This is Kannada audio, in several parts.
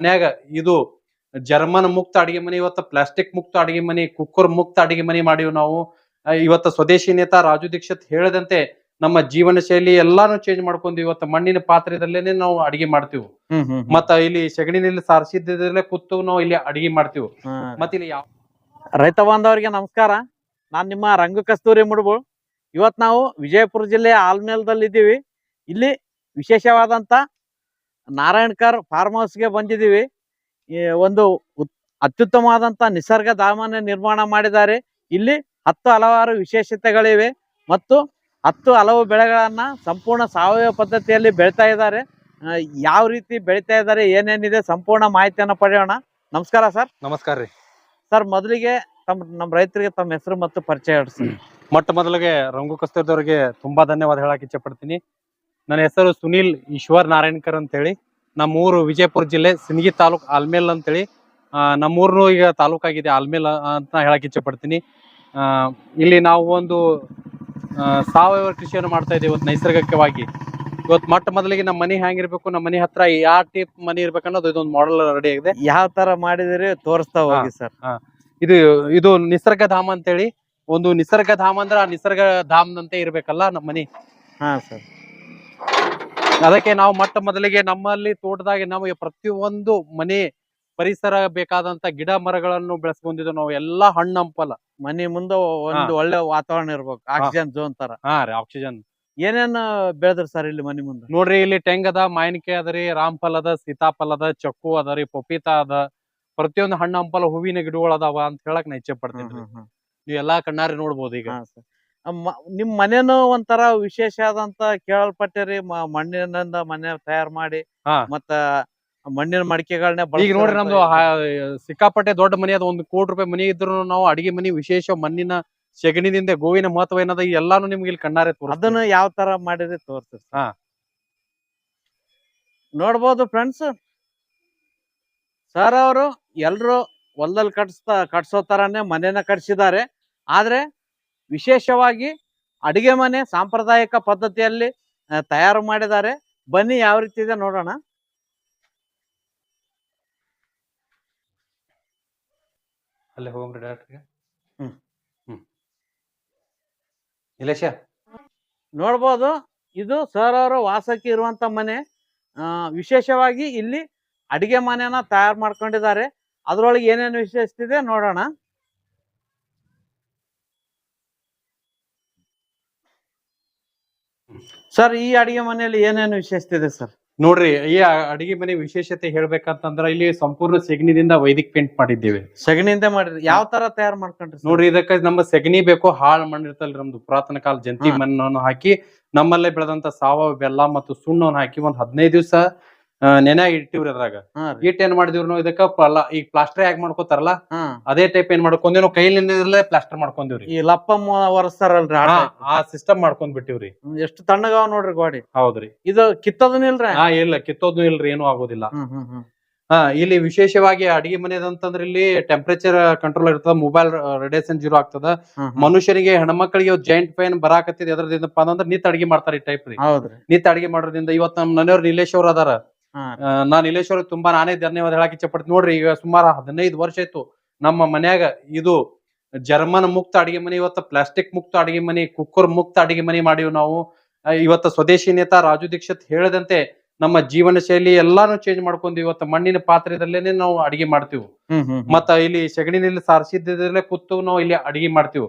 ಮನ್ಯಾಗ ಇದು ಜರ್ಮನ್ ಮುಕ್ತ ಅಡಿಗೆ ಮನೆ ಇವತ್ತ ಪ್ಲಾಸ್ಟಿಕ್ ಮುಕ್ತ ಅಡಿಗೆ ಮನೆ ಕುಕ್ಕರ್ ಮುಕ್ತ ಅಡಿಗೆ ಮನೆ ಮಾಡಿವ್ ನಾವು. ಇವತ್ತು ಸ್ವದೇಶಿ ನೇತಾ ರಾಜು ದೀಕ್ಷಿತ್ ಹೇಳದಂತೆ ನಮ್ಮ ಜೀವನ ಶೈಲಿ ಎಲ್ಲಾನು ಚೇಂಜ್ ಮಾಡ್ಕೊಂಡು ಇವತ್ತ ಮಣ್ಣಿನ ಪಾತ್ರೆದಲ್ಲೇನೆ ನಾವು ಅಡಿಗೆ ಮಾಡ್ತೀವಿ. ಮತ್ತ ಇಲ್ಲಿ ಸಗಣಿನಲ್ಲಿ ಸಾರಿಸಿದ್ದಲ್ಲೇ ಕೂತು ನಾವು ಇಲ್ಲಿ ಅಡಿಗೆ ಮಾಡ್ತೀವಿ. ಮತ್ತೆ ಮತ್ತ ಇಲ್ಲಿ ಯಾವ ರೈತ ಬಾಂಧವರಿಗೆ ನಮಸ್ಕಾರ. ನಾನ್ ನಿಮ್ಮ ರಂಗ ಕಸ್ತೂರಿ ಮುಡುಬು. ಇವತ್ ನಾವು ವಿಜಯಪುರ ಜಿಲ್ಲೆ ಆಲ್ಮೇಲ್ದಲ್ಲಿ ಇದ್ದೀವಿ ಇಲ್ಲಿ ವಿಶೇಷವಾದಂತ ನಾರಾಯಣ್ಕರ್ ಫಾರ್ಮ್ ಹೌಸ್ಗೆ ಬಂದಿದ್ದೀವಿ. ಈ ಒಂದು ಉತ್- ಅತ್ಯುತ್ತಮವಾದಂತ ನಿಸರ್ಗ ಧಾಮನ ನಿರ್ಮಾಣ ಮಾಡಿದ್ದಾರೆ. ಇಲ್ಲಿ ಹತ್ತು ಹಲವಾರು ವಿಶೇಷತೆಗಳಿವೆ ಮತ್ತು ಹತ್ತು ಹಲವು ಬೆಳೆಗಳನ್ನ ಸಂಪೂರ್ಣ ಸಾವಯವ ಪದ್ಧತಿಯಲ್ಲಿ ಬೆಳಿತಾ ಇದ್ದಾರೆ. ಯಾವ ರೀತಿ ಬೆಳಿತಾ ಇದ್ದಾರೆ ಏನೇನಿದೆ ಸಂಪೂರ್ಣ ಮಾಹಿತಿಯನ್ನ ಪಡೆಯೋಣ. ನಮಸ್ಕಾರ ಸರ್. ನಮಸ್ಕಾರ ರೀ. ಸರ್ ಮೊದಲಿಗೆ ತಮ್ಮ ನಮ್ಮ ರೈತರಿಗೆ ತಮ್ಮ ಹೆಸರು ಮತ್ತು ಪರಿಚಯ ಮೊಟ್ಟ ಮೊದಲಿಗೆ ರಂಗು ಕಸ್ತೂರ್ದವ್ರಿಗೆ ತುಂಬಾ ಧನ್ಯವಾದ ಹೇಳಕ್ ಇಚ್ಛೆ ಪಡ್ತೀನಿ. ನನ್ನ ಹೆಸರು ಸುನೀಲ್ ಈಶ್ವರ್ ನಾರಾಯಣ್ಕರ್ ಅಂತೇಳಿ. ನಮ್ಮೂರು ವಿಜಯಪುರ ಜಿಲ್ಲೆ ಸಿಂದಗಿ ತಾಲೂಕ್ ಆಲ್ಮೇಲ್ ಅಂತೇಳಿ. ಆ, ನಮ್ಮೂರ್ನು ಈಗ ತಾಲೂಕಾಗಿದೆ ಆಲ್ಮೇಲ್ ಅಂತ ಹೇಳಕ್ ಇಚ್ಛೆ ಪಡ್ತೀನಿ. ಆ, ಇಲ್ಲಿ ನಾವು ಒಂದು ಆ, ಸಾವಯವ ಕೃಷಿಯನ್ನು ಮಾಡ್ತಾ ಇದ್ದೀವಿ ಇವತ್ತು ನೈಸರ್ಗಿಕವಾಗಿ. ಇವತ್ತು ಮೊಟ್ಟ ಮೊದಲಿಗೆ ನಮ್ಮ ಮನೆ ಹೆಂಗಿರ್ಬೇಕು ನಮ್ಮ ಮನೆ ಹತ್ರ ಯಾವ ಟೈಪ್ ಮನೆ ಇರ್ಬೇಕು ಅನ್ನೋದು ಇದೊಂದು ಮಾಡೆಲ್ ರೆಡಿ ಆಗಿದೆ. ಯಾವ ತರ ಮಾಡಿದರೆ ತೋರಿಸ್ತಾ ಹೋಗಿ ಸರ್. ಇದು ಇದು ನಿಸರ್ಗ ಧಾಮ ಅಂತೇಳಿ. ಒಂದು ನಿಸರ್ಗ ಧಾಮ ಅಂದ್ರೆ ಆ ನಿಸರ್ಗ ಧಾಮದಂತೆ ಇರ್ಬೇಕಲ್ಲ ನಮ್ಮ ಮನೆ. ಹಾ ಸರ್. ಅದಕ್ಕೆ ನಾವು ಮೊಟ್ಟ ಮೊದಲಿಗೆ ನಮ್ಮಲ್ಲಿ ತೋಟದಾಗೆ ನಮಗೆ ಪ್ರತಿಯೊಂದು ಮನೆ ಪರಿಸರ ಬೇಕಾದಂತ ಗಿಡ ಮರಗಳನ್ನು ಬೆಳೆಸ್ಕೊಂಡಿದ್ದು ನಾವು ಎಲ್ಲಾ ಹಣ್ಣು ಹಂಪಲ ಮನಿ ಮುಂದೆ ಒಂದು ಒಳ್ಳೆ ವಾತಾವರಣ ಇರ್ಬೇಕು. ಆಕ್ಸಿಜನ್ ಝೋನ್ ತರ. ಹಾ ರೀ ಆಕ್ಸಿಜನ್. ಏನೇನ್ ಬೆಳೆದ್ರಿ ಸರ್ ಇಲ್ಲಿ ಮನೆ ಮುಂದೆ? ನೋಡ್ರಿ ಇಲ್ಲಿ ಟೆಂಗ್ ಅದ ಮಾವಿನಕಾಯಿ ಅದ ರೀ ರಾಮ್ಫಲ್ ಅದ ಸೀತಾಫಲ ಅದ ಚಕ್ಕು ಅದ ರೀ ಪಪೀತಾ ಅದ. ಪ್ರತಿಯೊಂದು ಹಣ್ಣು ಹಂಪಲ ಹೂವಿನ ಗಿಡಗಳು ಅದಾವ ಅಂತ ಹೇಳಕ್ ನಾ ಇಚ್ಛೆ ಪಡ್ತೀನಿ ನೀವು ನೀವ್ ಎಲ್ಲಾ ಕಣ್ಣಾರಿ ನೋಡ್ಬೋದು ಈಗ. ನಿಮ್ ಮನೇನು ಒಂಥರ ವಿಶೇಷ ಆದಂತ ಕೇಳಲ್ಪಟ್ಟಿರಿ ಮಣ್ಣಿನಿಂದ ಮನೆ ತಯಾರ ಮಾಡಿ. ಮತ್ತ ಮಣ್ಣಿನ ಮಡಿಕೆಗಳನ್ನ ಈಗ ನೋಡ್ರಿ ನಮ್ದು ಸಿಕ್ಕಾಪಟ್ಟೆ ದೊಡ್ಡ ಮನೆ ಅದ ಒಂದು ಕೋಟಿ ರೂಪಾಯಿ ಮನೆ ಇದ್ರು ನಾವು ಅಡಿಗೆ ಮನೆ ವಿಶೇಷ ಮಣ್ಣಿನ ಸೆಗಣಿದಿಂದ ಗೋವಿನ ಮಹತ್ವ ಏನದ ಈ ಎಲ್ಲಾನು ನಿಮ್ಗೆ ಇಲ್ಲಿ ಕಣ್ಣಾರೆ. ಅದನ್ನ ಯಾವ ತರ ಮಾಡಿದ್ರೆ ಹಾ. ನೋಡ್ಬೋದು ಫ್ರೆಂಡ್ಸ್ ಸರ್ ಅವರು ಎಲ್ರು ಹೊಲದಲ್ಲಿ ಕಟ್ಸ್ತಾ ಕಟ್ಸೋ ತರಾನೇ ಮನೇನ ಕಟ್ಸಿದ್ದಾರೆ ಆದ್ರೆ ವಿಶೇಷವಾಗಿ ಅಡಿಗೆ ಮನೆ ಸಾಂಪ್ರದಾಯಿಕ ಪದ್ಧತಿಯಲ್ಲಿ ತಯಾರು ಮಾಡಿದ್ದಾರೆ. ಬನ್ನಿ ಯಾವ ರೀತಿ ಇದೆ ನೋಡೋಣ. ಅಲ್ಲೇ ಹೋಗ್ರಿ ಡೈರೆಕ್ಟ್ ಹ್ಮ್. ಹ್ಮ್. ಇಲೇಶ ನೋಡ್ಬೋದು ಇದು ಸರ್ ಅವರು ವಾಸಕ್ಕೆ ಇರುವಂತ ಮನೆ. ಆ, ವಿಶೇಷವಾಗಿ ಇಲ್ಲಿ ಅಡಿಗೆ ಮನೆಯನ್ನ ತಯಾರು ಮಾಡ್ಕೊಂಡಿದ್ದಾರೆ. ಅದ್ರೊಳಗೆ ಏನೇನು ವಿಶೇಷತೆ ಇದೆ ನೋಡೋಣ. ಸರ್ ಈ ಅಡಿಗೆ ಮನೆಯಲ್ಲಿ ಏನೇನು ವಿಶೇಷತೆ ಇದೆ ಸರ್ ನೋಡ್ರಿ ಈ ಅಡಿಗೆ ಮನೆ ವಿಶೇಷತೆ ಹೇಳ್ಬೇಕಂತಂದ್ರ ಇಲ್ಲಿ ಸಂಪೂರ್ಣ ಸೆಗಣಿದಿಂದ ವೈದಿಕ್ ಪೇಂಟ್ ಮಾಡಿದ್ದೇವೆ ಸೆಗಣಿಯಿಂದ ಮಾಡಿದ್ರಿ ಯಾವ ತರ ತಯಾರು ಮಾಡ್ಕೊಂಡ್ರಿ? ನೋಡ್ರಿ ಇದಕ್ಕೆ ನಮ್ಮ ಸೆಗಣಿ ಬೇಕು ಹಾಳ್ ಮಣ್ಣು ಇರ್ತಲ್ರಿ ನಮ್ದು ಪುರಾತನ ಕಾಲ ಜಂತಿ. ಮಣ್ಣನ್ನು ಹಾಕಿ ನಮ್ಮಲ್ಲೇ ಬೆಳೆದಂತ ಸಾವಯವ ಬೆಲ್ಲ ಮತ್ತು ಸುಣ್ಣವನ್ನು ಹಾಕಿ ಒಂದ್ ಹದಿನೈದು ದಿವಸ ನೆನೆ ಇಟ್ಟಿವ್ರಿ ಅದ್ರಾಗ ಇಟ್ಟು. ಇಟ್ ಏನ್ ಮಾಡಿದಿವ್ರಿ ನಾವು ಇದಕ್ಕ ಪಲ್ಲ ಈಗ ಪ್ಲಾಸ್ಟರ್ ಯಾಕೆ ಮಾಡ್ಕೋತಾರಲ್ಲ? ಅದೇ ಟೈಪ್ ಏನ್ ಮಾಡ್ಕೊಂಡ್ವಿ ನಾವು ಕೈಲಿಂದಲೇ ಪ್ಲಾಸ್ಟರ್ ಮಾಡ್ಕೊಂಡಿವ್ರಿ ಈ ಲಪ್ಪ ಒರೆಸ್ತಾರಲ್ರಿ ಆ ಸಿಸ್ಟಮ್ ಮಾಡ್ಕೊಂಡ್ ಬಿಟ್ಟಿವ್ರಿ. ಎಷ್ಟು ತಣ್ಣಗಾವ್ ನೋಡ್ರಿ ಗೋಡಿ. ಹೌದ್ರಿ. ಇದು ಇಲ್ರಿ? ಹಾ ಇಲ್ಲ ಕಿತ್ತೋದ್ನು ಇಲ್ರಿ ಏನು ಆಗೋದಿಲ್ಲ. ಹಾ ಇಲ್ಲಿ ವಿಶೇಷವಾಗಿ ಅಡಿಗೆ ಮನೆದಂತಂದ್ರೆ ಇಲ್ಲಿ ಟೆಂಪರೇಚರ್ ಕಂಟ್ರೋಲ್ ಇರ್ತದ ಮೊಬೈಲ್ ರೇಡಿಯೇಷನ್ ಜೀರೋ ಆಗ್ತದ. ಮನುಷ್ಯರಿಗೆ ಹೆಣ್ಮಕ್ಳಿಗೆ ಜಾಯಿಂಟ್ ಪೈನ್ ಬರಾಕತ್ತಿದ್ ಅಂತಂದ್ರೆ ನಿತ್ ಅಡಿಗೆ ಮಾಡ್ತಾರೆ ಈ ಟೈಪ್ ರೀ. ನಿತ್ ಅಡಿಗೆ ಮಾಡೋದ್ರಿಂದ ಇವತ್ತು ನಮ್ ಮನೆಯವ್ರ ನಿಲೇಶ್ ಅವ್ರ ಅದಾರ. ನಾನ್ ಇಲ್ಲೇಶ್ವರ ತುಂಬಾ ನಾನೇ ಧನ್ಯವಾದ ಹೇಳಕ್ ಇಚ್ಛೆ ಪಡ್ತೀನಿ. ನೋಡ್ರಿ ಈಗ ಸುಮಾರು ಹದಿನೈದು ವರ್ಷ ಆಯ್ತು ನಮ್ಮ ಮನ್ಯಾಗ ಇದು ಜರ್ಮನ್ ಮುಕ್ತ ಅಡಿಗೆ ಮನೆ ಇವತ್ತು ಪ್ಲಾಸ್ಟಿಕ್ ಮುಕ್ತ ಅಡಿಗೆ ಮನೆ ಕುಕ್ಕರ್ ಮುಕ್ತ ಅಡಿಗೆ ಮನೆ ಮಾಡಿವ್ ನಾವು. ಇವತ್ತು ಸ್ವದೇಶಿ ನೇತಾ ರಾಜು ದೀಕ್ಷಿತ್ ಹೇಳದಂತೆ ನಮ್ಮ ಜೀವನ ಶೈಲಿ ಎಲ್ಲಾನು ಚೇಂಜ್ ಮಾಡ್ಕೊಂಡು ಇವತ್ತ ಮಣ್ಣಿನ ಪಾತ್ರೆದಲ್ಲೇನೆ ನಾವು ಅಡಿಗೆ ಮಾಡ್ತೀವಿ. ಮತ್ತ ಇಲ್ಲಿ ಸೆಗಣಿನಲ್ಲಿ ಸಾರಿಸಿದ್ದಲ್ಲೇ ಕೂತು ನಾವು ಇಲ್ಲಿ ಅಡಿಗೆ ಮಾಡ್ತೀವಿ.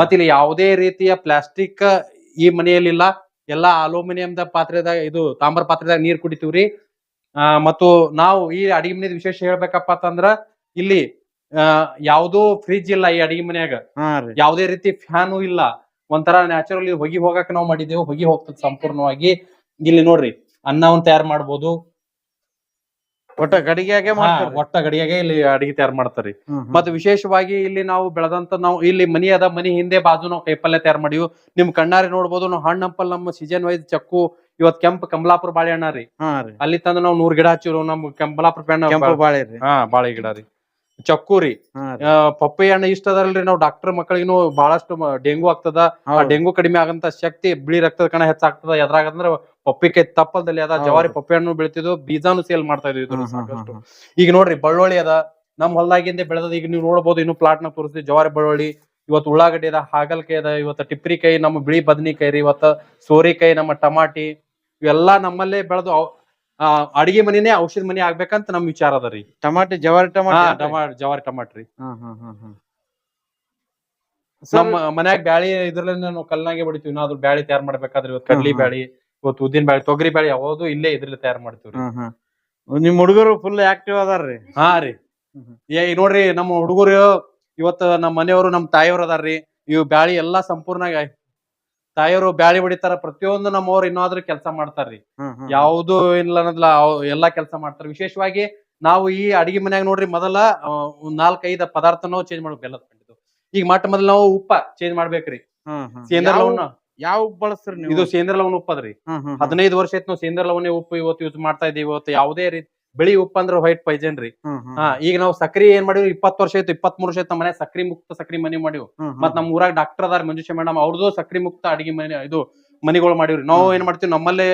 ಮತ್ತ ಇಲ್ಲಿ ಯಾವುದೇ ರೀತಿಯ ಪ್ಲಾಸ್ಟಿಕ್ ಈ ಮನೆಯಲ್ಲಿಲ್ಲ. ಎಲ್ಲಾ ಅಲ್ಯೂಮಿನಿಯಂದ ಪಾತ್ರೆದಾಗ ಇದು ತಾಮ್ರ ಪಾತ್ರೆದಾಗ ನೀರ್ ಕುಡಿತೀವ್ರಿ. ಮತ್ತು ನಾವು ಈ ಅಡಿಗೆ ಮನೆದ ವಿಶೇಷ ಹೇಳ್ಬೇಕಪ್ಪ ಅಂತಂದ್ರ ಇಲ್ಲಿ ಆ ಯಾವ್ದೂ ಫ್ರಿಜ್ ಇಲ್ಲ ಈ ಅಡಿಗೆ ಮನೆಯಾಗ. ಯಾವುದೇ ರೀತಿ ಫ್ಯಾನು ಇಲ್ಲ. ಒಂಥರ ನ್ಯಾಚುರಲಿ ಹೊಗಿ ಹೋಗಕ್ ನಾವು ಮಾಡಿದ್ದೇವೆ ಹೊಗಿ ಹೋಗ್ತದೆ ಸಂಪೂರ್ಣವಾಗಿ. ಇಲ್ಲಿ ನೋಡ್ರಿ ಅನ್ನವನ್ನ ತಯಾರು ಮಾಡ್ಬೋದು. ಒಟ್ಟ ಗಡಿಗೆಗೆ ಹಾ, ಮಾಡ್ತಾರೆ. ಒಟ್ಟ ಗಡಿಯಾಗೆ ಇಲ್ಲಿ ಅಡಿಗೆ ತಯಾರು ಮಾಡ್ತಾರಿ. ಮತ್ತೆ ವಿಶೇಷವಾಗಿ ಇಲ್ಲಿ ನಾವು ಬೆಳೆದಂತ ನಾವು ಇಲ್ಲಿ ಮನಿ ಅದ ಮನಿ ಹಿಂದೆ ಬಾಜು ನಾವು ಕೈಪಲ್ಯ ತಯಾರು ಮಾಡಿವು. ನಿಮ್ ಕಣ್ಣಾರಿ ನೋಡ್ಬೋದು ನಾವು ಹಣ್ಣು ಹಂಪಲ್ ನಮ್ಮ ಸೀಸನ್ ವೈಸ್ ಚಕ್ಕು ಇವತ್ ಕೆಂಪ್ ಕಮಲಾಪುರ ಬಾಳೆಹಣ್ಣ ರೀ. ಹಾ ರೀ. ಅಲ್ಲಿ ತಂದ್ರ ನಾವು ನೂರ್ ಗಿಡ ಹಚ್ಚಿರು ನಮ್ ಕಮಲಾಪುರ ಕೆಂಪು ಪೆಣ್ಣ ಬಾಳೆ ರೀ. ಹಾ ಬಾಳೆ ಗಿಡ ರೀ. ಚಕ್ಕೂರಿ. ಪಪ್ಪಾಯಿ ಹಣ್ಣ ಇಷ್ಟ ಅದಲ್ರಿ. ನಾವು ಡಾಕ್ಟರ್ ಮಕ್ಕಳಿಗೂ ಬಹಳಷ್ಟು ಡೆಂಗು ಆಗ್ತದ. ಆ. ಡೆಂಗು ಕಡಿಮೆ ಆಗಂತ ಶಕ್ತಿ ಬಿಳಿ ರಕ್ತದ ಕಣ ಹೆಚ್ಚಾಗ್ತದ. ಎದ್ರಾಗಂದ್ರ ಪಪ್ಪಿಕಾಯಿ ತಪ್ಪಲ್ದಲ್ಲಿ ಅದ. ಜವಾರಿ ಪಪ್ಪಿ ಹಣ್ಣು ಬೆಳಿತಿದ್ವು. ಬೀಜಾನು ಸೇಲ್ ಮಾಡ್ತಾ ಇದ್ವಿ ಸಾಕಷ್ಟು. ಈಗ ನೋಡ್ರಿ ಬಳ್ಳೊಳ್ಳಿ ಅದ. ನಮ್ ಹೊಲ್ದಾಗಿಂದ ಬೆಳೆದ ಈಗ ನೀವು ನೋಡಬಹುದು ಇನ್ನು ಪ್ಲಾಟ್ನ ತೋರಿಸ್ತೀವಿ. ಜವಾರಿ ಬಳ್ಳುಳ್ಳಿ. ಇವತ್ತು ಉಳ್ಳಾಗಡ್ಡಿ ಅದ ಹಾಗಲ್ಕಾಯಿ ಅದ ಇವತ್ತು ಟಿಪ್ರಿಕಾಯಿ ನಮ್ಮ ಬಿಳಿ ಬದನಿಕಾಯಿ ರೀ. ಇವತ್ತ ಸೋರಿಕಾಯಿ ನಮ್ಮ ಟಮಾಟಿ ಇವೆಲ್ಲಾ ನಮ್ಮಲ್ಲೇ ಬೆಳೆದು ಅಡಿಗೆ ಮನಿನೇ ಔಷಧ ಮನಿ ಆಗ್ಬೇಕಂತ ನಮ್ ವಿಚಾರ ಅದ ರೀ. ಟಮಾಟಿ ಜವಾರಿ ಟಮಾಟ ಜವಾರಿ ಟಮಾಟ್ರಿ. ನಮ್ಮ ಮನ್ಯಾಗ ಬ್ಯಾಳಿ ಇದ್ರಲ್ಲಿಂದ ನಾವು ಕಲ್ನಾಗೆ ಬಿಡ್ತೀವಿ ನಾವು ಬ್ಯಾಳಿ ತಯಾರ್ ಮಾಡ್ಬೇಕಾದ್ರೆ ಇವತ್ತು ಕಡ್ಲಿ. ಬ್ಯಾಳಿ ಇವತ್ತು ಉದ್ದಿನ ಬ್ಯಾಳಿ ತೊಗರಿ ಬ್ಯಾಳಿ ಯಾವ್ದು ಇಲ್ಲೇ ಇದ್ರಲ್ಲಿ ತಯಾರ್ ಮಾಡ್ತೀವಿ ನಿಮ್ ಹುಡುಗರು ಫುಲ್ ಆಕ್ಟಿವ್ ಅದಾರ್ರಿ ಹಾ ರೀ. ಏ ನೋಡ್ರಿ ನಮ್ಮ ಹುಡುಗರು ಇವತ್ತ ನಮ್ಮ ಮನೆಯವರು ನಮ್ಮ ತಾಯಿಯವರು ಅದಾರ್ರಿ ಇವ್ ಬ್ಯಾಳಿ ಎಲ್ಲಾ ಸಂಪೂರ್ಣ ತಾಯಿಯವರು ಬ್ಯಾಳಿ ಹೊಡಿತಾರ ಪ್ರತಿಯೊಂದು ನಮ್ಮವ್ರು ಇನ್ನಾದ್ರೂ ಕೆಲಸ ಮಾಡ್ತಾರ್ರಿ. ಯಾವುದು ಇಲ್ಲ ಅನ್ನೋದಿಲ್ಲ ಅವ್- ಎಲ್ಲಾ ಕೆಲಸ ಮಾಡ್ತಾರ. ವಿಶೇಷವಾಗಿ ನಾವು ಈ ಅಡಿಗೆ ಮನ್ಯಾಗ ನೋಡ್ರಿ ಮೊದಲ ನಾಲ್ಕೈದ ಪದಾರ್ಥನೂ ಚೇಂಜ್ ಮಾಡ್ಬೇಕು ಬೆಲ್ಲದ ಈಗ ಮಟ್ಟ ಮೊದಲ ನಾವು ಉಪ್ಪ ಚೇಂಜ್ ಮಾಡ್ಬೇಕ್ರಿ. ಸೇಂದ್ರ ಯಾವ- ಲವಣ ಯಾವ ಬಳಸ್ತೀರಿ ನೀವು? ಇದು ಸೇಂದ್ರ ಲವಣ ಉಪ್ಪದ್ರಿ. ಹದಿನೈದು ವರ್ಷ ಆಯ್ತು ನಾವು ಸೇಂದ್ರ ಲವಣೆ ಉಪ್ಪು ಇವತ್ತು ಯೂಸ್ ಮಾಡ್ತಾ ಇದೀವಿ ಇವತ್ತು ಯಾವುದೇ ರೀತಿ ಬಿಳಿ ಉಪ್ಪು ಅಂದ್ರೆ ವೈಟ್ ಪೈಜನ್ ರೀ. ಹಾ ಈಗ ನಾವು ಸಕ್ರಿ ಏನ್ ಮಾಡಿವಿ? ಇಪ್ಪತ್ ವರ್ಷ ಆಯ್ತು ಇಪ್ಪತ್ ಮೂರು ವರ್ಷ ಆಯ್ತು ಮನೆ ಸಕ್ರಿ ಮುಕ್ತ ಸಕ್ರಿ ಮನೆ ಮಾಡಿವ್. ಮತ್ ನಮ್ ಊರಾಗ ಡಾಕ್ಟರ್ ಅದಾರ ಮಂಜುಷಾ ಮೇಡಮ್ ಅವ್ರದ್ದು ಸಕ್ರಿ ಮುಕ್ತ ಅಡಿಗೆ ಮನೆ ಇದು ಮನಿಗಳು ಮಾಡಿವ್ರಿ ನಾವು. ಏನ್ ಮಾಡ್ತೀವಿ? ನಮ್ಮಲ್ಲೇ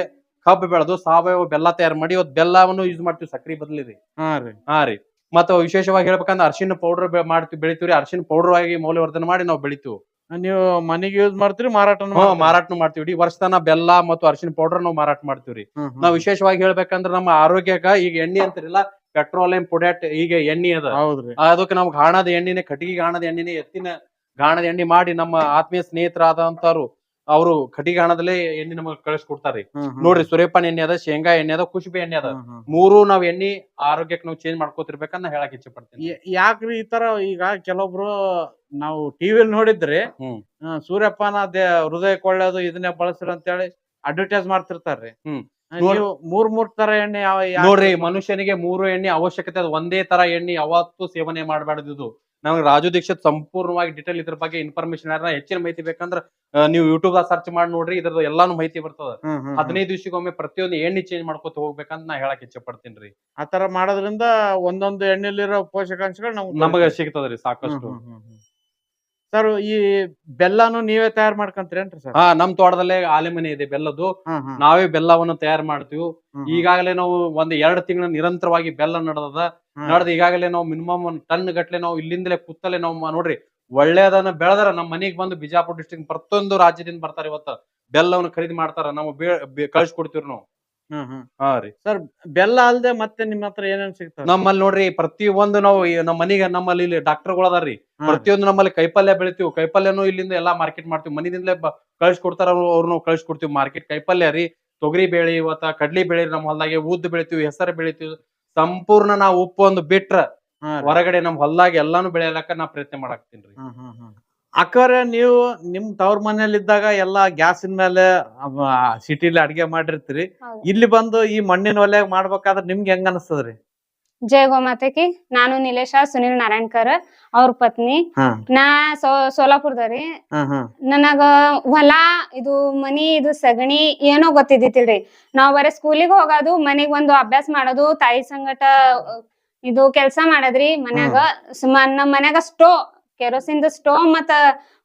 ಕಬ್ಬು ಬೆಳೆದು ಸಾವಯವ ಬೆಲ್ಲ ತಯಾರು ಮಾಡಿ ಇವತ್ತು ಬೆಲ್ಲವನ್ನು ಯೂಸ್ ಮಾಡ್ತೀವಿ ಸಕ್ರಿ ಬದಲಿರಿ ಹಾ ರೀ. ಹಾ ರೀ. ಮತ್ತ ವಿಶೇಷವಾಗಿ ಹೇಳ್ಬೇಕಂದ್ರೆ ಅರ್ಶಿನ ಪೌಡರ್ ಮಾಡ್ತೀವಿ ಬೆಳಿತೀವಿ ಅರ್ಶಿನ ಪೌಡರ್ ಆಗಿ ಮೌಲ್ಯವರ್ಧನೆ ಮಾಡಿ ನಾವು ಬೆಳಿತೀವಿ. ನೀವು ಮನೆಗೆ ಯೂಸ್ ಮಾಡ್ತೀರಿ ಮಾರಾಟ ಹ್ಮ್ ಮಾರಾಟ ಮಾಡ್ತೀವಿ. ಇಡೀ ವರ್ಷತನ ಬೆಲ್ಲ ಮತ್ತು ಅರಿಶಿನ ಪೌಡರ್ ನಾವು ಮಾರಾಟ ಮಾಡ್ತೀವಿ ನಾವು ವಿಶೇಷವಾಗಿ ಹೇಳ್ಬೇಕಂದ್ರೆ ನಮ್ಮ ಆರೋಗ್ಯಕ್ಕ ಈಗ ಎಣ್ಣೆ ಅಂತಿರಲ್ಲ ಪೆಟ್ರೋಲಿಯಂ ಪ್ರೊಡಕ್ಟ್ ಈಗ ಎಣ್ಣೆ ಅದ. ಹೌದ್ರಿ. ಅದಕ್ಕೆ ನಮ್ಗೆ ಗಾಣದ ಎಣ್ಣೆನೆ ಕಟ್ಟಿಗೆ ಗಾಣದ ಎಣ್ಣೆನೆ ಎತ್ತಿನ ಗಾಣದ ಎಣ್ಣೆ ಮಾಡಿ ನಮ್ಮ ಆತ್ಮೀಯ ಸ್ನೇಹಿತರಾದಂತವ್ರು ಅವರು ಕಟಿಗೆ ಹಣದಲ್ಲೇ ಎಣ್ಣೆ ನಮಗೆ ಕಳಿಸ್ಕೊಡ್ತಾರ್ರಿ. ನೋಡ್ರಿ ಸೂರ್ಯಪಾನ ಎಣ್ಣೆ ಅದ ಶೇಂಗಾ ಎಣ್ಣೆ ಅದ ಕುಶುಬಿ ಎಣ್ಣೆ ಅದ. ಮೂರು ನಾವ್ ಎಣ್ಣೆ ಆರೋಗ್ಯಕ್ಕೆ ನಾವು ಚೇಂಜ್ ಮಾಡ್ಕೋತಿರ್ಬೇಕನ್ನ ಹೇಳಕ್ ಇಚ್ಛೆ ಪಡ್ತೀನಿ ಯಾಕ್ರಿ ಈ ತರ ಈಗ ಕೆಲವೊಬ್ರು ನಾವು ಟಿವಿಯಲ್ಲಿ ನೋಡಿದ್ರಿ. ಸೂರ್ಯಪಾನ ಹೃದಯ ಕೊಳ್ಳೋದು ಇದನ್ನೇ ಬಳಸ್ರಿ ಅಂತೇಳಿ ಅಡ್ವರ್ಟೈಸ್ ಮಾಡ್ತಿರ್ತಾರ್ರಿ. ಮೂರ್ ಮೂರ್ ತರ ಎಣ್ಣೆ ನೋಡ್ರಿ ಮನುಷ್ಯನಿಗೆ ಮೂರು ಎಣ್ಣೆ ಅವಶ್ಯಕತೆ ಅದ. ಒಂದೇ ತರ ಎಣ್ಣೆ ಯಾವತ್ತೂ ಸೇವನೆ ಮಾಡಬಾರ್ದು ಇದು ನಮ್ಗೆ ರಾಜು ದೀಕ್ಷಿತ್ ಸಂಪೂರ್ಣವಾಗಿ ಡಿಟೇಲ್ ಇದ್ರ ಬಗ್ಗೆ ಇನ್ಫಾರ್ಮೇಶನ್ ಯಾರ ಹೆಚ್ಚಿನ ಮಾಹಿತಿ ಬೇಕಂದ್ರ ನೀವು ಯೂಟ್ಯೂಬ್ ಸರ್ಚ್ ಮಾಡಿ ನೋಡ್ರಿ ಇದ್ರದ್ದು ಎಲ್ಲಾನು ಮಾಹಿತಿ ಬರ್ತದ. ಹದಿನೈದು ದಿವಸಕ್ಕೊಮ್ಮೆ ಪ್ರತಿಯೊಂದು ಎಣ್ಣೆ ಚೇಂಜ್ ಮಾಡ್ಕೊತ ಹೋಗ್ಬೇಕಂತ ನಾ ಹೇಳಕ್ ಇಚ್ಛೆ ಪಡ್ತೀನಿ ಆತರ ತರ ಮಾಡೋದ್ರಿಂದ ಒಂದೊಂದು ಎಣ್ಣೆಲಿರೋ ಪೋಷಕಾಂಶಗಳು ನಮಗ ಸಿಗ್ತದ್ರಿ ಸಾಕಷ್ಟು. ಸರ್ ಈ ಬೆಲ್ಲಾನು ನೀವೇ ತಯಾರು ಮಾಡ್ಕೊಂತೀರೇನ್ರಿ ಸರ್ ಹಾ ನಮ್ ತೋಟದಲ್ಲೇ ಆಲೆ ಮನೆ ಇದೆ ಬೆಲ್ಲದ್ದು. ನಾವೇ ಬೆಲ್ಲವನ್ನು ತಯಾರು ಮಾಡ್ತೀವಿ. ಈಗಾಗಲೇ ನಾವು ಒಂದ್ ಎರಡ್ ತಿಂಗಳ ನಿರಂತರವಾಗಿ ಬೆಲ್ಲ ನಡೆದದ. ನಡೆದ ಈಗಾಗಲೇ ನಾವು ಮಿನಿಮಮ್ ಒಂದ್ ಟನ್ ಗಟ್ಲೆ ನಾವು ಇಲ್ಲಿಂದಲೇ ಕುತ್ತಲೆ ನಾವು ನೋಡ್ರಿ ಒಳ್ಳೇದನ್ನ ಬೆಳೆದ್ರ ನಮ್ಮ ಮನೆಗ್ ಬಂದು ಬಿಜಾಪುರ ಡಿಸ್ಟ್ರಿಕ್ಟ್ ಪ್ರತಿಯೊಂದು ರಾಜ್ಯದಿಂದ ಬರ್ತಾರೆ ಇವತ್ತ. ಬೆಲ್ಲವನ್ನು ಖರೀದಿ ಮಾಡ್ತಾರ ನಾವು ಕಳಿಸ್ಕೊಡ್ತೀವಿ ನಾವು. ಹಾ ರೀ. ಬೆಲ್ಲ ಅಲ್ದೆ ಮತ್ತೆ ನಿಮ್ಮ ಹತ್ರ ಏನೇನ್ ಸಿಗ್ತಾವ? ನಮ್ಮಲ್ಲಿ ನೋಡ್ರಿ ಪ್ರತಿ ಒಂದು ನಾವು ಈ ನಮ್ಮ ಮನೆಗೆ ನಮ್ಮಲ್ಲಿ ಇಲ್ಲಿ ಡಾಕ್ಟರ್ಗಳು ಅದಾರ್ರಿ ಪ್ರತಿಯೊಂದು ನಮ್ಮಲ್ಲಿ ಕೈಪಲ್ಯ ಬೆಳಿತೀವಿ. ಕೈಪಲ್ಯನು ಇಲ್ಲಿಂದ ಎಲ್ಲಾ ಮಾರ್ಕೆಟ್ ಮಾಡ್ತೀವಿ. ಮನಿದಿಂದಲೇ ಕಳಿಸ್ಕೊಡ್ತಾರ ಅವ್ರನ್ನು ಕಳಿಸ್ಕೊಡ್ತೀವಿ ಮಾರ್ಕೆಟ್. ಕೈಪಲ್ಯ ರೀ ತೊಗರಿ ಬೇಳಿ ಇವತ್ತ ಕಡ್ಲಿ ಬೇಳಿ ನಮ್ಮ ಹೊಲ್ದಾಗೆ ಉದ್ದ ಬೆಳಿತೀವಿ ಹೆಸರು ಬೆಳಿತೀವಿ. ಸಂಪೂರ್ಣ ನಾವು ಉಪ್ಪು ಒಂದು ಬಿಟ್ರ ಹೊರಗಡೆ ನಮ್ ಹೊಲ್ದಾಗ ಎಲ್ಲಾನು ಬೆಳೆಯಲಕ್ಕ ನಾ ಪ್ರಯತ್ನ ಮಾಡಾಕ್ತೀನಿ ಅಕ್ಕವ್ರೆ ನೀವು ನಿಮ್ ತವ್ರ ಮನೇಲಿ ಇದ್ದಾಗ ಎಲ್ಲಾ ಗ್ಯಾಸಿನ ಮೇಲೆ ಸಿಟಿಲಿ ಅಡಿಗೆ ಮಾಡಿರ್ತೀರಿ. ಇಲ್ಲಿ ಬಂದು ಈ ಮಣ್ಣಿನ ಒಲೆ ಮಾಡ್ಬೇಕಾದ್ರೆ ನಿಮ್ಗೆ ಹೆಂಗ ಅನಸ್ತದ್ರಿ? ಜಯ ಗೋಮಾತಕಿ ನಾನು ನಿಲೇಶ ಸುನಿಲ್ ನಾರಾಯಣ್ಕರ್ ಅವ್ರ ಪತ್ನಿ. ನಾ ಸೋ ಸೋಲಾಪುರದವ್ರಿ. ನನಗ ಹೊಲ ಇದು ಮನಿ ಇದು ಸಗಣಿ ಏನೋ ಗೊತ್ತಿದ್ದಿತ್ತಿಲ್ರಿ. ನಾವ್ ಬರೀ ಸ್ಕೂಲಿಗೆ ಹೋಗೋದು ಮನಿಗ್ ಒಂದು ಅಭ್ಯಾಸ ಮಾಡೋದು ತಾಯಿ ಸಂಗಟ ಇದು ಕೆಲ್ಸ ಮಾಡದ್ರಿ ಮನ್ಯಾಗ. ಸುಮಾರ್ ನಮ್ ಮನ್ಯಾಗ ಸ್ಟೋ ಕೆರೋಸಿನ್ ಸ್ಟೋವ್ ಮತ್ತ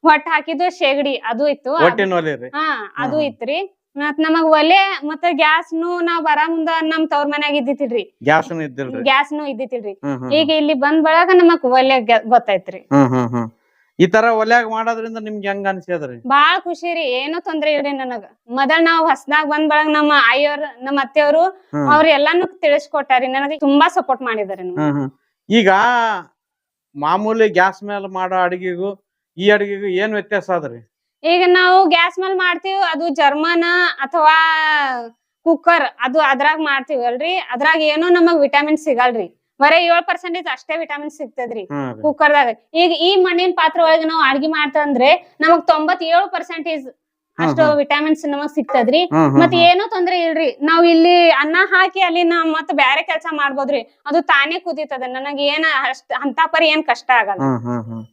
ಹೊಟ್ಟ ಹಾಕಿದ್ದು ಶೇಗಡಿ ಅದು ಇತ್ತು. ಒಲೆ ರೀ. ಹಾ ಅದು. ಇತ್ರಿ. ಮತ್ ನಮಗ್ ಒಲೆ ಮತ್ತ ಗ್ಯಾಸ್ನು ನಾವ್ ಬರ ಮುಂದ ನಮ್ ತವ್ರ ಮನ್ಯಾಗ ಇದ್ದಿತ್ತಿಲ್ರಿ. ಗ್ಯಾಸ್ನು ಇದ್ದಿಲ್ರಿ. ಗ್ಯಾಸ್ನು ಇದ್ದಿತ್ತಿಲ್ರಿ. ಈಗ ಇಲ್ಲಿ ಬಂದ್ ಬಳಗ ನಮಗ್ ಒಲೆ ಗೊತ್ತಾಯ್ತ್ರಿ ಗೊತ್ತೈತ್ರಿ. ಹ್ಮ್ ಹ್ಮ್ ಹ್ಮ್. ಈ ತರ ಒಲ್ಯಾಗ ಮಾಡೋದ್ರಿಂದ ನಿಮ್ಗೆ ಹೆಂಗ ಅನ್ಸಿದ್ರಿ ಬಾಳ ಖುಷಿ ರೀ ಏನು ತೊಂದ್ರೆ ಇಲ್ರಿ ನನಗ. ಮೊದಲ್ ನಾವ್ ಹೊಸದಾಗ್ ಬಂದ್ ಬಳಗ ನಮ್ಮ ಆಯೋರ್ ನಮ್ಮ ಅತ್ತೆಯವರು. ಅವ್ರ ಎಲ್ಲಾನು ತಿಳಿಸ್ಕೊಟ್ಟಾರಿ. ನನಗೆ ತುಂಬಾ ಸಪೋರ್ಟ್ ಮಾಡಿದಾರೆ ಈಗ ಮಾಮೂಲಿ ಗ್ಯಾಸ್ ಮೇಲೆ ಮಾಡೋ ಅಡಿಗೆಗೂ ಈ ಅಡಿಗೆಗೂ ಏನ್ ವ್ಯತ್ಯಾಸ ಅದ್ರಿ? ಈಗ ನಾವು ಗ್ಯಾಸ್ ಮೇಲೆ ಮಾಡ್ತೀವಿ ಅದು ಜರ್ಮನ್ ಅಥವಾ ಕುಕ್ಕರ್ ಅದು ಅದ್ರಾಗ ಮಾಡ್ತೀವಲ್ರಿ ಅದ್ರಾಗ ಏನು ನಮಗ್ ವಿಟಮಿನ್ ಸಿಗಲ್ರಿ. ಬರೇ ಏಳ್ ಪರ್ಸೆಂಟೇಜ್ ಅಷ್ಟೇ ವಿಟಮಿನ್ ಸಿಗ್ತದ್ರಿ. ಕುಕ್ಕರ್ದಾಗ. ಈಗ ಈ ಮಣ್ಣಿನ ಪಾತ್ರ ಒಳಗೆ ನಾವು ಅಡ್ಗೆ ಮಾಡ್ತಂದ್ರೆ ನಮಗ್ ತೊಂಬತ್ತೇಳು ಪರ್ಸೆಂಟೇಜ್ ಅಷ್ಟು. ವಿಟಮಿನ್ಸ್ ನಮಗ್ ಸಿಗ್ತದ್ರಿ. ಮತ್ ಏನೂ ತೊಂದ್ರೆ ಇಲ್ರಿ. ನಾವ್ ಇಲ್ಲಿ ಅನ್ನ ಹಾಕಿ ಅಲ್ಲಿ ನಾವ್ ಮತ್ ಬ್ಯಾರೆ ಕೆಲ್ಸ ಮಾಡ್ಬೋದ್ರಿ. ಅದು ತಾನೇ ಕುದೀತದ. ನನಗ್ ಏನ ಅಷ್ಟ್ ಅಂತ ಪರಿ ಏನ್ ಕಷ್ಟ ಆಗಲ್ಲ. ಹ್ಮ್ ಹ್ಮ್ ಹ್ಮ್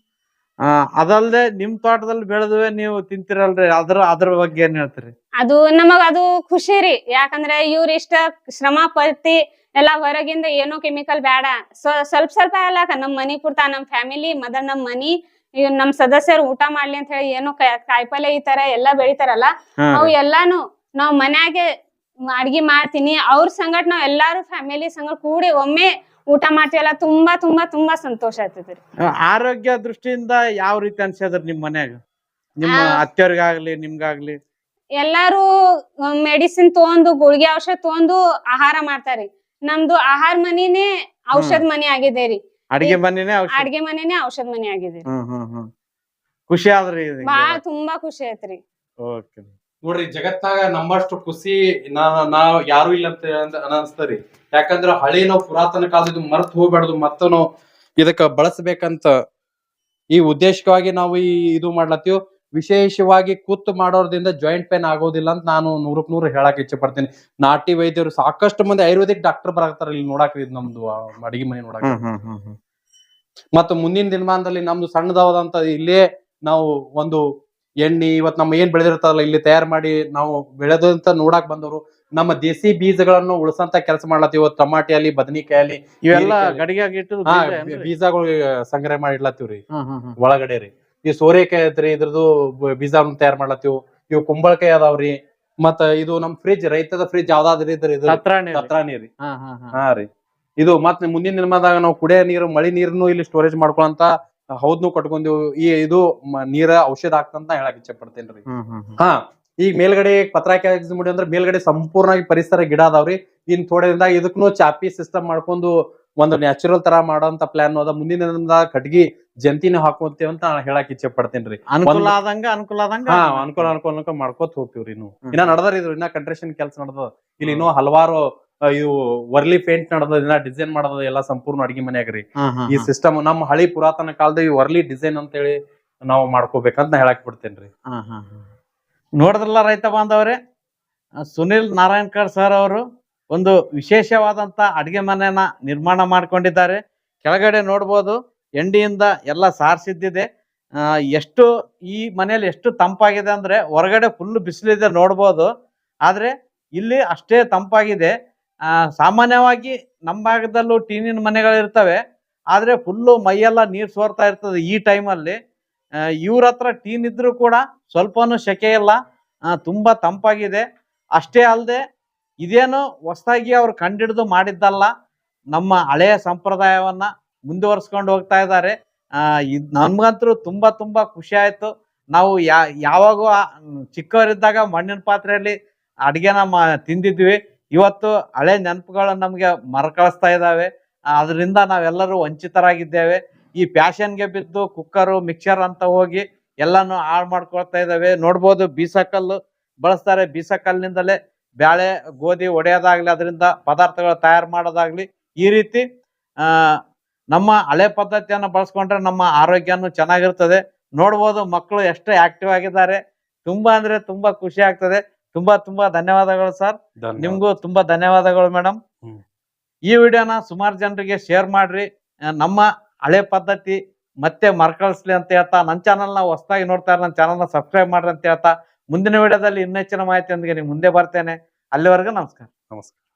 ಆ, ಅದಲ್ದೆ ನಿಮ್ ತೋಟದಲ್ಲಿ ಬೆಳೆದುವೆ ನೀವು ತಿಂತಿರಲ್ರಿ. ಅದ್ರ ಅದ್ರ ಬಗ್ಗೆ ಏನ್ ಹೇಳ್ತೀರಿ? ಅದು ನಮಗ್ ಅದು ಖುಷಿ ರೀ. ಯಾಕಂದ್ರೆ ಇವ್ರ ಇಷ್ಟ ಶ್ರಮ ಪಟ್ಟಿ ಎಲ್ಲಾ ಹೊರಗಿಂದ ಏನೋ ಕೆಮಿಕಲ್ ಬೇಡ ಸ್ವ- ಸ್ವಲ್ಪ ಸ್ವಲ್ಪ ಅಲ್ಲ ನಮ್ ಮನಿ ಪುರ್ತ ನಮ್ ಫ್ಯಾಮಿಲಿ ಮದರ್ ನಮ್ ಮನಿ. ಇವ್ ನಮ್ ಸದಸ್ಯರು ಊಟ ಮಾಡ್ಲಿ ಅಂತ ಹೇಳಿ ಏನು ಕಾಯ್- ಕಾಯಿಪಲ್ಲೆ ಈ ತರ ಎಲ್ಲಾ ಬೆಳಿತಾರಲ್ಲ ಅವು ಎಲ್ಲಾನು ನಾವ್ ಮನ್ಯಾಗೆ ಅಡ್ಗಿ ಮಾಡ್ತೀನಿ. ಅವ್ರ ಸಂಗಟ್ ನಾವ್ ಎಲ್ಲಾರು ಫ್ಯಾಮಿಲಿ ಸಂಗಟ ಕೂಡಿ ಒಮ್ಮೆ ಊಟ ಮಾಡ್ತೀವಲ್ಲ ತುಂಬಾ ತುಂಬಾ ತುಂಬಾ ಸಂತೋಷ ಆಯ್ತದ ಆರೋಗ್ಯ ದೃಷ್ಟಿಯಿಂದ ಯಾವ ರೀತಿ ಅನ್ಸದ್ರಿ ನಿಮ್ ಮನ್ಯಾಗ? ನಿಮ್ಮ. ಅತ್ತೆಯವ್ರಿಗಾಗ್ಲಿ ನಿಮ್ಗಾಗ್ಲಿ? ಎಲ್ಲಾರು ಮೆಡಿಸಿನ್ ತಗೊಂಡು ಗುಳಿಗೆ ಔಷಧ ತಗೊಂಡು ಆಹಾರ ಮಾಡ್ತಾರಿ ನಮ್ದು ಆಹಾರ ಮನಿನೇ ಔಷಧ ಮನಿ ಆಗಿದೆ ರೀ. ಅಡಿಗೆ ಮನೆನೇ ಅಡಿಗೆ ಮನೆನೆ ಔಷಧ ಮನೆ ಆಗಿದೆ ಖುಷಿ ಆದ್ರಿ ಬಾಳ ತುಂಬಾ ಖುಷಿ ಐತ್ರಿ ಓಕೆ ನೋಡ್ರಿ ಜಗತ್ತಾಗ ನಮ್ಮಷ್ಟು ಖುಷಿ ನಾ ನಾವ್ ಯಾರು ಇಲ್ಲ ಅಂತ ಅನಸ್ತರಿ ಯಾಕಂದ್ರ ಹಳೆ ನಾವು ಪುರಾತನ ಕಾಲದ ಮರ್ತ್ ಹೋಗ್ಬಾರ್ದು ಮತ್ತ ನಾವು ಇದಕ್ಕ ಬಳಸಬೇಕಂತ ಈ ಉದ್ದೇಶವಾಗಿ ನಾವು ಈ ಇದು ಮಾಡ್ಲತ್ತೀವಿ. ವಿಶೇಷವಾಗಿ ಕೂತು ಮಾಡೋದ್ರಿಂದ ಜಾಯಿಂಟ್ ಪೇನ್ ಆಗೋದಿಲ್ಲ ಅಂತ ನಾನು ನೂರಕ್ ನೂರು ಹೇಳಕ್ ಇಚ್ಛೆ ಪಡ್ತೀನಿ. ನಾಟಿ ವೈದ್ಯರು ಸಾಕಷ್ಟು ಮಂದಿ ಆಯುರ್ವೇದಿಕ್ ಡಾಕ್ಟರ್ ಬರತಾರ ಇಲ್ಲಿ ನೋಡಾಕ ಇದು ನಮ್ದು ಅಡಿಗೆ ಮನೆ ನೋಡಾಕ. ಮತ್ತ ಮುಂದಿನ ದಿನಮಾನದಲ್ಲಿ ನಮ್ದು ಸಣ್ಣದಾದಂತ ಇಲ್ಲೇ ನಾವು ಒಂದು ಎಣ್ಣೆ ಇವತ್ ನಮ್ಮ ಏನ್ ಬೆಳೆದಿರ್ತಾರಲ್ಲ ಇಲ್ಲಿ ತಯಾರು ಮಾಡಿ ನಾವು ಬೆಳೆದಂತ ನೋಡಾಕ್ ಬಂದವರು ನಮ್ಮ ದೇಸಿ ಬೀಜಗಳನ್ನು ಉಳಿಸಂತ ಕೆಲಸ ಮಾಡ್ಲತ್ತೀವಿ. ಇವತ್ತು ಟಮಾಟಿ ಅಲ್ಲಿ ಬದನಿಕಾಯಿ? ಬೀಜಗಳು ಸಂಗ್ರಹ ಮಾಡಿ ಇಡ್ಲತ್ತೀವ್ರಿ ಒಳಗಡೆ ರೀ. ಈ ಸೋರೆಕಾಯಿ ಐತ್ರಿ ಇದ್ರದ್ದು ಬೀಜ ತಯಾರು ಮಾಡ್ಲತ್ತೀವಿ. ಇವು ಕುಂಬಳಕಾಯಿ ಅದಾವ್ರಿ ಮತ್ತ ಇದು ನಮ್ ಫ್ರಿಜ್ ರೈತದ ಫ್ರಿಜ್ ಯಾವ್ದಾದ್ರಿ ಇದ್ರ ಇದು ಸತ್ರಾಣಿ ರೀ. ಹಾ ರೀ. ಇದು ಮತ್ ಮುಂದಿನ ದಿನಮಾನದಾಗ ನಾವು ಕುಡಿಯೋ ನೀರು ಮಳಿ ನೀರನ್ನು ಇಲ್ಲಿ ಸ್ಟೋರೇಜ್ ಮಾಡ್ಕೊಳಂತ ಹೌದ್ನು ಕಟ್ಕೊಂಡೇವು. ಈ ಇದು ನೀರ ಔಷಧ ಆಗ್ತಂತ ಹೇಳಕ್ ಇಚ್ಛೆ ಪಡ್ತೇನ್ರಿ ಹಾ ಈಗ ಮೇಲ್ಗಡೆ ಪತ್ರಾಕಿ ಮುಡಿ ಅಂದ್ರೆ ಮೇಲ್ಗಡೆ ಸಂಪೂರ್ಣವಾಗಿ ಪರಿಸರ ಗಿಡ ಅದಾವ್ರಿ ಇನ್ ಥೋಡೆ ಇದಕ್ಕೂ ಚಾಪಿ ಸಿಸ್ಟಮ್ ಮಾಡ್ಕೊಂಡು ಒಂದು ನ್ಯಾಚುರಲ್ ತರ ಮಾಡೋಂತ ಪ್ಲಾನ್ ಅದ ಮುಂದಿನ ಕಟ್ಗಿ ಜಂತಿನ ಹಾಕೋತೇವೆ ಅಂತ ನಾನು ಹೇಳಕ್ ಇಚ್ಛೆ ಪಡ್ತೇನ್ರಿ ಅನುಕೂಲ ಆದಂಗ ಅನುಕೂಲ ಆದಂಗ ಹಾ ಅನುಕೂಲ ಅನುಕೂಲ ಅನುಕೂಲ ಮಾಡ್ಕೋತ ಹೋಗ್ತಿವ್ರಿ ಇನ್ನು. ಹ್ಮ್. ಇನ್ನ ನಡದ್ರ ಇದು ಇನ್ನ ಕಂಟ್ರೇಷನ್ ಕೆಲಸ ನಡ್ದದ. ಇಲ್ಲಿ ಇನ್ನೂ ಹಲವಾರು ಇವು ವರ್ಲಿ ಪೇಂಟ್ ನಡದ ಇನ್ನ ಡಿಸೈನ್ ಮಾಡದ ಎಲ್ಲಾ ಸಂಪೂರ್ಣ ಅಡಿಗೆ ಮನ್ಯಾಗ ರೀ. ಹಾ, ಹಾ, ಈ ಸಿಸ್ಟಮ್ ನಮ್ಮ ಹಳಿ ಪುರಾತನ ಕಾಲದ ಈ ವರ್ಲಿ ಡಿಸೈನ್ ಅಂತ ಹೇಳಿ ನಾವು ಮಾಡ್ಕೋಬೇಕಂತ ನಾ ಹೇಳಕ್ ಬಿಡ್ತೇನ್ರಿ. ನೋಡಿದ್ರಲ್ಲ ರೈತ ಬಾಂಧವ್ರೆ ಸುನಿಲ್ ನಾರಾಯಣ್ ನಾರಾಯಣ್ಕರ್ ಸರ್ ಅವರು ಒಂದು ವಿಶೇಷವಾದಂತ ಅಡಿಗೆ ಮನೆಯನ್ನ ನಿರ್ಮಾಣ ಮಾಡ್ಕೊಂಡಿದ್ದಾರೆ. ಕೆಳಗಡೆ ನೋಡ್ಬೋದು ಎಂಡಿಯಿಂದ ಎಲ್ಲ ಸಾರಿಸಿದ್ದಿದೆ. ಎಷ್ಟು ಈ ಮನೆಯಲ್ಲಿ ಎಷ್ಟು ತಂಪಾಗಿದೆ ಅಂದ್ರೆ ಹೊರಗಡೆ ಫುಲ್ ಬಿಸಿಲಿದೆ ನೋಡ್ಬೋದು. ಆದ್ರೆ ಇಲ್ಲಿ ಅಷ್ಟೇ ತಂಪಾಗಿದೆ. ಸಾಮಾನ್ಯವಾಗಿ ನಮ್ಮ ಭಾಗದಲ್ಲೂ ಟೀನಿನ ಮನೆಗಳಿರ್ತವೆ ಆದ್ರೆ ಫುಲ್ಲು ಮೈಯೆಲ್ಲ ನೀರು ಸೋರ್ತಾ ಇರ್ತದೆ ಈ ಟೈಮಲ್ಲಿ. ಇವ್ರ ಹತ್ರ ಟೀನ್ ಇದ್ರೂ ಕೂಡ ಸ್ವಲ್ಪನೂ ಸೆಕೆ ಇಲ್ಲ. ತುಂಬಾ ತಂಪಾಗಿದೆ. ಅಷ್ಟೇ ಅಲ್ಲದೆ ಇದೇನು ಹೊಸದಾಗಿ ಅವ್ರು ಕಂಡಿಡಿದು ಮಾಡಿದ್ದಲ್ಲ. ನಮ್ಮ ಹಳೆಯ ಸಂಪ್ರದಾಯವನ್ನ ಮುಂದುವರ್ಸ್ಕೊಂಡು ಹೋಗ್ತಾ ಇದ್ದಾರೆ. ಇದ್ ನನ್ಗಂತೂ ತುಂಬಾ ತುಂಬಾ ಖುಷಿ ಆಯ್ತು. ನಾವು ಯಾ, ಯಾವಾಗೂ ಚಿಕ್ಕವರಿದ್ದಾಗ ಮಣ್ಣಿನ ಪಾತ್ರೆಯಲ್ಲಿ ಅಡುಗೆನ ಮಾ, ತಿಂದಿದ್ವಿ. ಇವತ್ತು ಹಳೆ ನೆನಪುಗಳು ನಮಗೆ ಮರಕಳಿಸ್ತಾ ಇದ್ದಾವೆ. ಅದರಿಂದ ನಾವೆಲ್ಲರೂ ವಂಚಿತರಾಗಿದ್ದೇವೆ. ಈ ಪ್ಯಾಷನ್ಗೆ ಬಿದ್ದು ಕುಕ್ಕರು, ಮಿಕ್ಸರ್ ಅಂತ ಹೋಗಿ ಎಲ್ಲಾನು ಹಾಳು ಮಾಡ್ಕೊಳ್ತಾ ಇದ್ದಾವೆ. ನೋಡ್ಬೋದು ಬೀಸಕಲ್ಲು, ಬಳಸ್ತಾರೆ ಬೀಸಕಲ್ಲಿನಿಂದಲೇ ಬ್ಯಾಳೆ ಗೋಧಿ ಒಡೆಯೋದಾಗ್ಲಿ ಅದರಿಂದ ಪದಾರ್ಥಗಳು ತಯಾರು ಮಾಡೋದಾಗ್ಲಿ ಈ ರೀತಿ ನಮ್ಮ ಹಳೆ ಪದ್ಧತಿಯನ್ನು ಬಳಸ್ಕೊಂಡ್ರೆ ನಮ್ಮ ಆರೋಗ್ಯನೂ ಚೆನ್ನಾಗಿರ್ತದೆ. ನೋಡ್ಬೋದು ಮಕ್ಕಳು ಎಷ್ಟು ಆಕ್ಟಿವ್ ಆಗಿದ್ದಾರೆ. ತುಂಬಾ ಅಂದ್ರೆ ತುಂಬಾ ಖುಷಿ ಆಗ್ತದೆ. ತುಂಬಾ ತುಂಬಾ ಧನ್ಯವಾದಗಳು ಸರ್. ನಿಮ್ಗೂ ತುಂಬಾ ಧನ್ಯವಾದಗಳು ಮೇಡಮ್ ಈ ವಿಡಿಯೋನ ಸುಮಾರು ಜನರಿಗೆ ಶೇರ್ ಮಾಡ್ರಿ. ನಮ್ಮ ಹಳೆ ಪದ್ಧತಿ ಮತ್ತೆ ಮರ್ಕಳಿಸ್ಲಿ ಅಂತ ಹೇಳ್ತಾ ನನ್ನ ಚಾನಲ್ನ ಹೊಸದಾಗಿ ನೋಡ್ತಾ ನನ್ನ ಚಾನಲ್ನ ಸಬ್ಸ್ಕ್ರೈಬ್ ಮಾಡ್ರಿ ಅಂತ ಹೇಳ್ತಾ ಮುಂದಿನ ವಿಡಿಯೋದಲ್ಲಿ ಇನ್ನೂ ಹೆಚ್ಚಿನ ಮಾಹಿತಿಯೊಂದಿಗೆ ನಿಮ್ ಮುಂದೆ ಬರ್ತೇನೆ. ಅಲ್ಲಿವರೆಗೂ ನಮಸ್ಕಾರ. ನಮಸ್ಕಾರ.